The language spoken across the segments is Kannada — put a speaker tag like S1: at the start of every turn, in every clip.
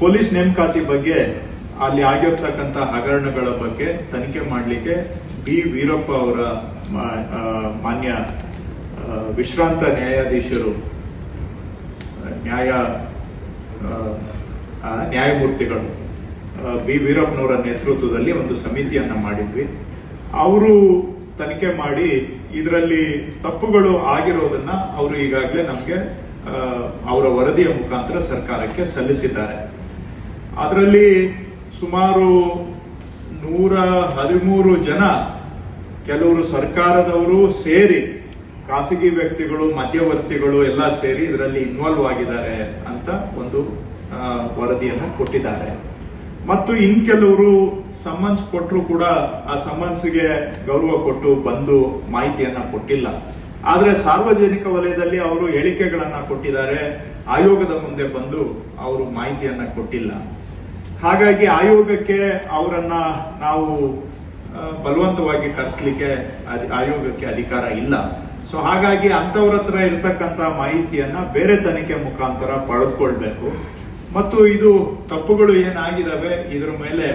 S1: ಪೊಲೀಸ್ ನೇಮಕಾತಿ ಬಗ್ಗೆ ಅಲ್ಲಿ ಆಗಿರ್ತಕ್ಕಂಥ ಹಗರಣಗಳ ಬಗ್ಗೆ ತನಿಖೆ ಮಾಡಲಿಕ್ಕೆ ಬಿ. ವೀರಪ್ಪ ಅವರ ಮಾನ್ಯ ವಿಶ್ರಾಂತ ನ್ಯಾಯಾಧೀಶರು ನ್ಯಾಯ ನ್ಯಾಯಮೂರ್ತಿಗಳು ಬಿ. ವೀರಪ್ಪನವರ ನೇತೃತ್ವದಲ್ಲಿ ಒಂದು ಸಮಿತಿಯನ್ನು ಮಾಡಿದ್ವಿ. ಅವರು ತನಿಖೆ ಮಾಡಿ ಇದರಲ್ಲಿ ತಪ್ಪುಗಳು ಆಗಿರೋದನ್ನ ಅವರು ಈಗಾಗಲೇ ನಮಗೆ ಅವರ ವರದಿಯ ಮುಖಾಂತರ ಸರ್ಕಾರಕ್ಕೆ ಸಲ್ಲಿಸಿದ್ದಾರೆ. ಅದರಲ್ಲಿ ಸುಮಾರು ನೂರ ಹದಿಮೂರು ಜನ ಕೆಲವರು ಸರ್ಕಾರದವರು ಸೇರಿ ಖಾಸಗಿ ವ್ಯಕ್ತಿಗಳು, ಮಧ್ಯವರ್ತಿಗಳು ಎಲ್ಲ ಸೇರಿ ಇದರಲ್ಲಿ ಇನ್ವಾಲ್ವ್ ಆಗಿದ್ದಾರೆ ಅಂತ ಒಂದು ವರದಿಯನ್ನು ಕೊಟ್ಟಿದ್ದಾರೆ. ಮತ್ತು ಇನ್ ಕೆಲವರು ಸಮನ್ಸ್ ಕೊಟ್ಟರು ಕೂಡ ಆ ಸಮನ್ಸ್ಗೆ ಗೌರವ ಕೊಟ್ಟು ಬಂದು ಮಾಹಿತಿಯನ್ನ ಕೊಟ್ಟಿಲ್ಲ. ಆದ್ರೆ ಸಾರ್ವಜನಿಕ ವಲಯದಲ್ಲಿ ಅವರು ಹೇಳಿಕೆಗಳನ್ನ ಕೊಟ್ಟಿದ್ದಾರೆ. ಆಯೋಗದ ಮುಂದೆ ಬಂದು ಅವರು ಮಾಹಿತಿಯನ್ನ ಕೊಟ್ಟಿಲ್ಲ. ಹಾಗಾಗಿ ಆಯೋಗಕ್ಕೆ ಅವರನ್ನ ನಾವು ಬಲವಂತವಾಗಿ ಕರೆಸ್ಲಿಕ್ಕೆ ಆಯೋಗಕ್ಕೆ ಅಧಿಕಾರ ಇಲ್ಲ. ಸೊ ಹಾಗಾಗಿ ಅಂತವ್ರ ಹತ್ರ ಇರತಕ್ಕಂತ ಮಾಹಿತಿಯನ್ನ ಬೇರೆ ತನಿಖೆ ಮುಖಾಂತರ ಪಡೆದುಕೊಳ್ಬೇಕು. ಮತ್ತು ಇದು ತಪ್ಪುಗಳು ಏನಾಗಿದ್ದಾವೆ ಇದರ ಮೇಲೆ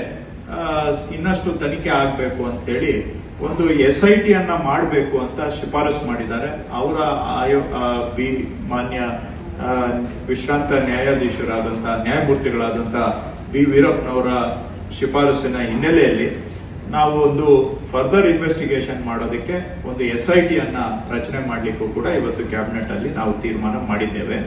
S1: ಇನ್ನಷ್ಟು ತನಿಖೆ ಆಗಬೇಕು ಅಂತೇಳಿ ಒಂದು ಎಸ್ ಐ ಟಿ ಅನ್ನ ಮಾಡಬೇಕು ಅಂತ ಶಿಫಾರಸು ಮಾಡಿದ್ದಾರೆ. ಅವರ ಆಯೋ ಬಿ, ಮಾನ್ಯ ವಿಶ್ರಾಂತ ನ್ಯಾಯಾಧೀಶರಾದಂಥ ನ್ಯಾಯಮೂರ್ತಿಗಳಾದಂಥ ಬಿ. ವೀರಪ್ಪನವರ ಶಿಫಾರಸಿನ ಹಿನ್ನೆಲೆಯಲ್ಲಿ ನಾವು ಒಂದು ಫರ್ದರ್ ಇನ್ವೆಸ್ಟಿಗೇಷನ್ ಮಾಡೋದಕ್ಕೆ ಒಂದು ಎಸ್ ಐ ಟಿ ಅನ್ನ ರಚನೆ ಮಾಡಲಿಕ್ಕೂ ಕೂಡ ಇವತ್ತು ಕ್ಯಾಬಿನೆಟ್ ಅಲ್ಲಿ ನಾವು ತೀರ್ಮಾನ ಮಾಡಿದ್ದೇವೆ.